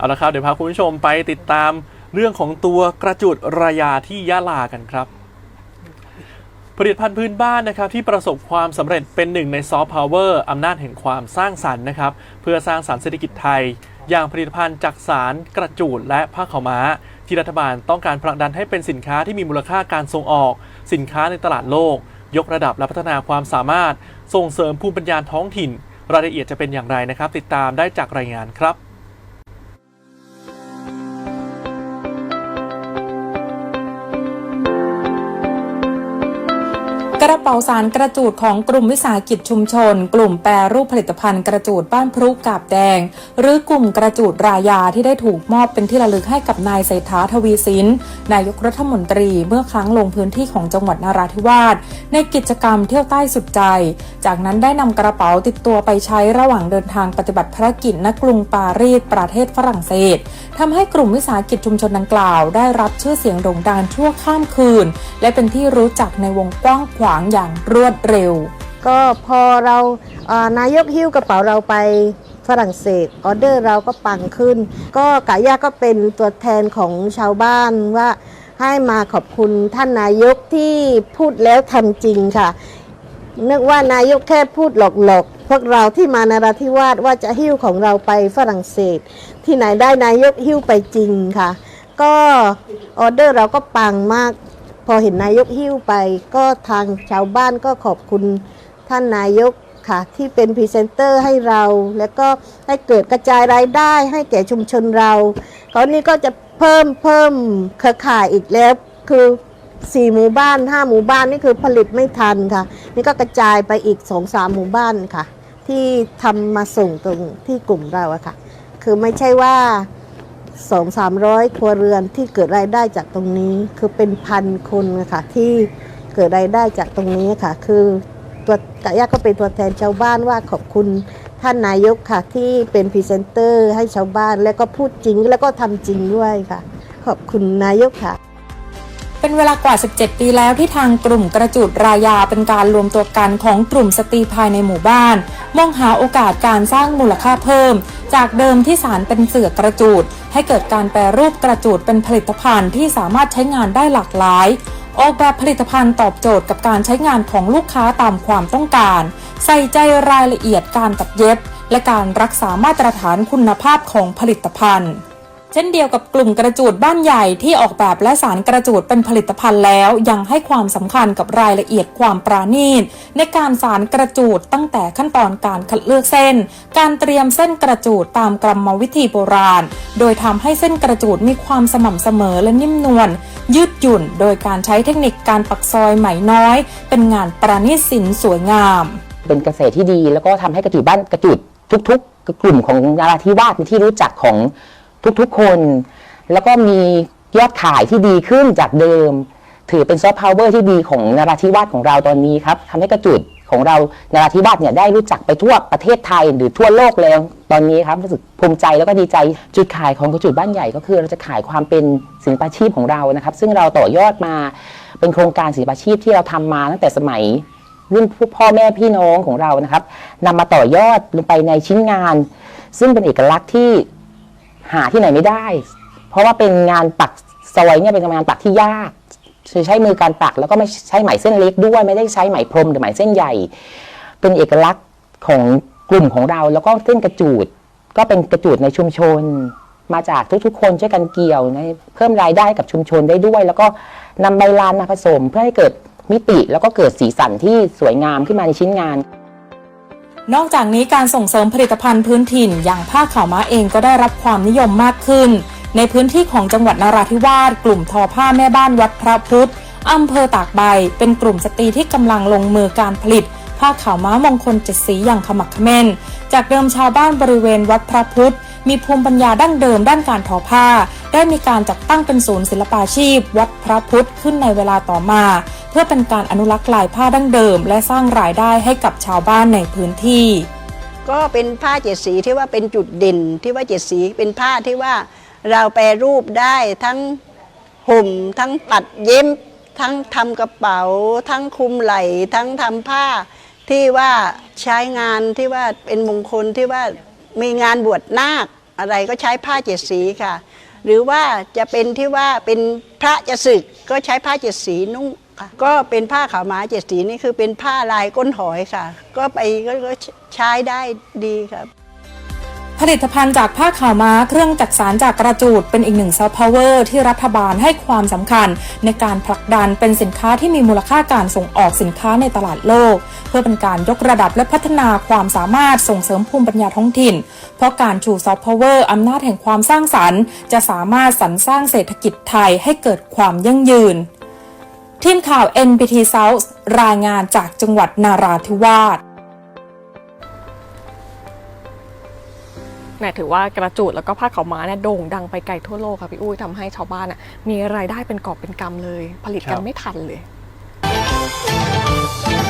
เอาละครับ เดี๋ยวพาคุณผู้ชมไปติดตามเรื่องของตัวกระจุดรายาที่ยะลากันครับ ผลิตภัณฑ์พื้นบ้านนะครับที่ประสบความสำเร็จเป็นหนึ่งในซอฟต์พาวเวอร์อำนาจแห่งความสร้างสรรค์นะครับเพื่อสร้างสรรค์เศรษฐกิจไทย อย่างผลิตภัณฑ์จักสารกระจูดและผ้าขาวม้า ที่รัฐบาลต้องการผลักดันให้เป็นสินค้าที่มีมูลค่าการส่งออก สินค้าในตลาดโลก ยกระดับและพัฒนาความสามารถ ส่งเสริมภูมิปัญญาท้องถิ่น รายละเอียดจะเป็นอย่างไรนะครับ ติดตามได้จากรายงานครับ กระเป๋าสารกระจูดของกลุ่มวิสาหกิจชุมชน กลุ่มแปรรูปผลิตภัณฑ์กระจูดบ้านพรุกกาบแดง หรือกลุ่มกระจูดรายาที่ได้ถูกมอบเป็นที่ระลึกให้กับนายเศรษฐาทวีสินนายกรัฐมนตรีเมื่อครั้งลงพื้นที่ของจังหวัดนราธิวาสในกิจกรรมเที่ยวใต้สุดใจ จากนั้นได้นำกระเป๋าติดตัวไปใช้ระหว่างเดินทางปฏิบัติภารกิจณกรุงปารีสประเทศฝรั่งเศสทำให้กลุ่มวิสาหกิจชุมชนดังกล่าว ได้รับชื่อเสียงโด่งดังชั่วข้ามคืน และเป็นที่รู้จักในวงกว้างขวางอย่างรวดเร็ว ก็พอเรานายกหิ้วกระเป๋าเราไปฝรั่งเศสออเดอร์เราก็ปังขึ้น ก็กายาก็เป็นตัวแทนของชาวบ้านว่าให้มาขอบคุณท่านนายกที่พูดแล้วทำจริงค่ะนึกว่านายกแค่พูดหลอกๆ พวกเราที่มานราธิวาสว่าจะหิ้วของเราไปฝรั่งเศส ที่ไหนได้นายกหิ้วไปจริงค่ะ ก็ออเดอร์เราก็ปังมาก อเห็นนายกหิ้วไป ก็ทางชาวบ้านก็ขอบคุณท่านนายกค่ะที่เป็นพรีเซนเตอร์ให้เรา แล้วก็ให้เกิดกระจายรายได้ให้แก่ชุมชนเราคราวนี้ก็จะเพิ่มเพิ่มเครือข่ายอีกแล้วคือสี่หมู่บ้านห้าหมู่บ้านนี่คือผลิตไม่ทันค่ะ นี่ก็กระจายไปอีกสองสามหมู่บ้านค่ะ ที่ทำมาส่งตรงที่กลุ่มเราอะค่ะ คือไม่ใช่ว่า สองสามร้อยครัวเรือนที่เกิดรายได้จากตรงนี้ คือเป็นพันคนอะค่ะที่เกิดรายได้จากตรงนี้ค่ะ คือตัวกะยาก็เป็นตัวแทนชาวบ้านว่าขอบคุณท่านนายกค่ะที่เป็นพรีเซนเตอร์ให้ชาวบ้านแล้วก็พูดจริงแล้วก็ทำจริงด้วยค่ะ ขอบคุณนายกค่ะ เป็นเวลากว่า 17 ปีแล้วที่ทางกลุ่มกระจุดรายาเป็นการรวมตัวกันของกลุ่มสตรีภายในหมู่บ้าน มองหาโอกาสการสร้างมูลค่าเพิ่ม จากเดิมที่สารเป็นเสือกระจูด ให้เกิดการแปรรูปกระจูดเป็นผลิตภัณฑ์ที่สามารถใช้งานได้หลากหลาย ออกแบบผลิตภัณฑ์ตอบโจทย์กับการใช้งานของลูกค้าตามความต้องการ ใส่ใจรายละเอียดการตัดเย็บ และการรักษามาตรฐานคุณภาพของผลิตภัณฑ์ เช่นเดียวกับกลุ่มกระจูดบ้านใหญ่ที่ออกแบบและสารกระจูดเป็นผลิตภัณฑ์แล้ว ยังให้ความสำคัญกับรายละเอียดความปราณีต ในการสารกระจูดตั้งแต่ขั้นตอนการคัดเลือกเส้น การเตรียมเส้นกระจูดตามกรรมวิธีโบราณ โดยทำให้เส้นกระจูดมีความสม่ำเสมอและนิ่มนวลยืดหยุ่น โดยการใช้เทคนิคการปักซอยไหมน้อย เป็นงานประณีตศิลป์สวยงาม เป็นเกษตรที่ดีแล้วก็ทำให้กระจุดบ้านกระจุดทุก ๆ กลุ่มของนาราธิวาสเป็นที่รู้จักของ ทุกๆคน แล้วก็มียอดขายที่ดีขึ้นจากเดิม ถือเป็นซอฟต์พาวเวอร์ที่ดีของนาราธิวาสของเราตอนนี้ครับทำให้กระจุดของเรานาราธิวาสเนี่ยได้รู้จักไปทั่วประเทศไทยหรือทั่วโลกแล้วตอนนี้ครับรู้สึกภูมิใจแล้วก็ดีใจจุดขายของกระจุดบ้านใหญ่ก็คือ เราจะขายความเป็นศิลปาชีพของเรานะครับ ซึ่งเราต่อยอดมาเป็นโครงการศิลปาชีพที่เราทำมาตั้งแต่สมัยรุ่นผู้พ่อแม่พี่น้องของเรานะครับนำมาต่อยอดลงไปในชิ้นงาน ซึ่งเป็นเอกลักษณ์ที่ หาที่ไหนไม่ได้ เพราะว่าเป็นงานปักซอยเนี่ยเป็นงานปักที่ยากใช้มือการปักแล้วก็ไม่ใช้ไหมเส้นเล็กด้วยไม่ได้ใช้ไหมพรมหรือไหมเส้นใหญ่ เป็นเอกลักษณ์ของกลุ่มของเรา แล้วก็เส้นกระจูด ก็เป็นกระจูดในชุมชน มาจากทุกๆ คนช่วยกันเกี่ยวในเพิ่มรายได้กับชุมชนได้ด้วย แล้วก็นำใบลานมาผสมเพื่อให้เกิดมิติแล้วก็เกิดสีสันที่สวยงามขึ้นมาในชิ้นงาน นอกจากนี้การส่งเสริมผลิตภัณฑ์พื้นถิ่น อย่างผ้าขาวม้าเองก็ได้รับความนิยมมากขึ้น ในพื้นที่ของจังหวัดนราธิวาสกลุ่มทอผ้าแม่บ้านวัดพระพุทธอำเภอตากใบ เป็นกลุ่มสตรีที่กำลังลงมือการผลิต ผ้าขาวม้ามงคลเจ็ดสีอย่างขมักเขม้น จากเดิมชาวบ้านบริเวณวัดพระพุทธมีภูมิปัญญาดั้งเดิมด้านการทอผ้า ได้มีการจัดตั้งเป็นศูนย์ศิลปาชีพ วัดพระพุทธขึ้นในเวลาต่อมา เพื่อเป็นการอนุรักษ์ลายผ้าดั้งเดิม และสร้างรายได้ให้กับชาวบ้านในพื้นที่ ก็เป็นผ้าเจ็ดสีที่ว่าเป็นจุดเด่นที่ว่าเจ็ดสีเป็นผ้าที่ว่าเราแปรรูปได้ทั้งห่มทั้งตัดเย็บทั้งทำกระเป๋า ทั้งคลุมไหล่ทั้งทำผ้า ที่ว่าใช้งานที่ว่าเป็นมงคลที่ว่ามีงานบวชนาคอะไรก็ใช้ผ้าเจ็ดสีค่ะ หรือว่าจะเป็นที่ว่าเป็นพระจะศึกก็ใช้ผ้าเจ็ดสีนุ่ง ค่ะ ก็เป็นผ้าขาวม้าเจ็ดสีนี่คือเป็นผ้าลายก้นหอยค่ะ ก็ไปก็ใช้ได้ดีครับ ผลิตภัณฑ์จากผ้าขาวม้าเครื่องจักสารจากกระจูดเป็นอีกหนึ่งซอฟต์พาวเวอร์ที่รัฐบาลให้ความสำคัญ ในการผลักดันเป็นสินค้าที่มีมูลค่าการส่งออกสินค้าในตลาดโลก เพื่อเป็นการยกระดับและพัฒนาความสามารถส่งเสริมภูมิปัญญาท้องถิ่น เพราะการชูซอฟต์พาวเวอร์อำนาจแห่งความสร้างสรรค์ จะสามารถสรรสร้างเศรษฐกิจไทยให้เกิดความยั่งยืน ทีมข่าว NPT South รายงานจากจังหวัดนาราธิวาสแหมถือว่ากระจูดแล้วก็ผ้าขาวม้าเนี่ยโด่งดังไปไกลทั่วโลกค่ะพี่อุ้ยทำให้ชาวบ้านน่ะมีรายได้เป็นกอบเป็นกำเลย ผลิตกัครันบไม่ทันเลยค